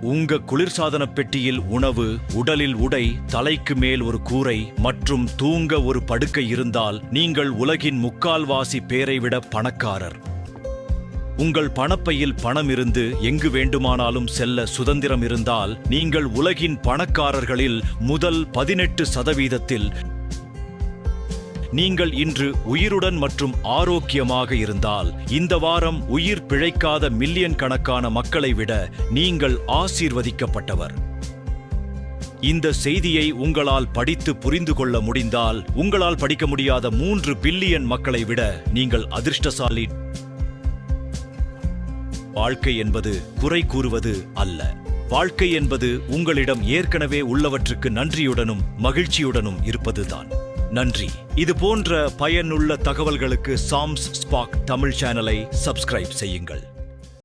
உங்க குளிர்சாதன பெட்டியில் உணவு உடலில் உடை தலைக்கு மேல் ஒரு கூரை மற்றும் தூங்க ஒரு படுக்கை இருந்தால் நீங்கள் உலகின் முக்கால்வாசி பேரை விட பணக்காரர். உங்கள் பணப்பையில் பணம் இருந்து எங்கு வேண்டுமானாலும் செல்ல சுதந்திரம் இருந்தால் நீங்கள் உலகின் பணக்காரர்களில் முதல் பதினெட்டு சதவீதத்தில் நீங்கள் இன்று உயிருடன் மற்றும் ஆரோக்கியமாக இருந்தால் இந்த வாரம் உயிர் பிழைக்காத மில்லியன் கணக்கான மக்களை விட நீங்கள் ஆசீர்வதிக்கப்பட்டவர். இந்த செய்தியை உங்களால் படித்து புரிந்து கொள்ள முடிந்தால் உங்களால் படிக்க முடியாத மூன்று பில்லியன் மக்களை விட நீங்கள் அதிர்ஷ்டசாலி. வாழ்க்கை என்பது குறை கூறுவது அல்ல. வாழ்க்கை என்பது உங்களிடம் ஏற்கனவே உள்ளவற்றுக்கு நன்றியுடனும் மகிழ்ச்சியுடனும் இருப்பதுதான். நன்றி. இது போன்ற பயனுள்ள தகவல்களுக்கு சாம்ஸ் ஸ்பாக் தமிழ் சேனலை சப்ஸ்கிரைப் செய்யுங்கள்.